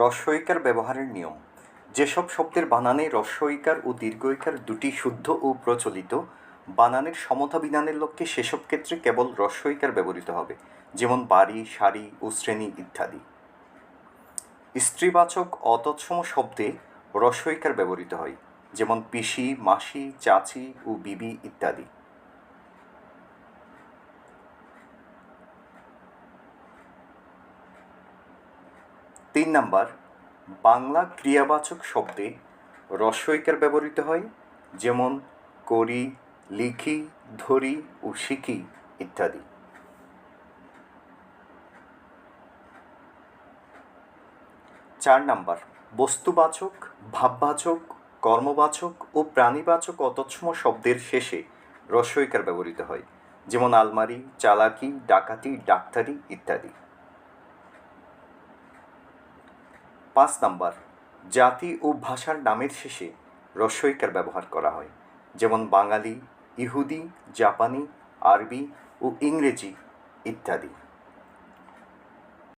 রস্বইকার ব্যবহারের নিয়ম। যেসব শব্দের বানানে রস্বইকার ও দীর্ঘইকার দুটি শুদ্ধ ও প্রচলিত, বানানের সমতা বিধানের লক্ষ্যে সেসব ক্ষেত্রে কেবল রস্বইকার ব্যবহৃত হবে, যেমন বাড়ি শাড়ি ও শ্রেণি ইত্যাদি। স্ত্রীবাচক অতৎসম শব্দে রস্বইকার ব্যবহৃত হয়, যেমন পিসি, মাসি, চাচি ও বিবি ইত্যাদি। তিন নাম্বার, বাংলা ক্রিয়াবাচক শব্দে রস্বইকার ব্যবহৃত হয়, যেমন করি, লিখি, ধরি ও শিখি ইত্যাদি। চার নাম্বার, বস্তুবাচক, ভাববাচক, কর্মবাচক ও প্রাণীবাচক অতৎসম শব্দের শেষে রস্বইকার ব্যবহৃত হয়, যেমন আলমারি, চালাকি, ডাকাতি, ডাক্তারি ইত্যাদি। পাঁচ নাম্বার, জাতি ও ভাষার নামের শেষে রস্বইকার ব্যবহার করা হয়। যেমন বাঙালি, ইহুদি, জাপানি, আরবি ও ইংরেজি ইত্যাদি।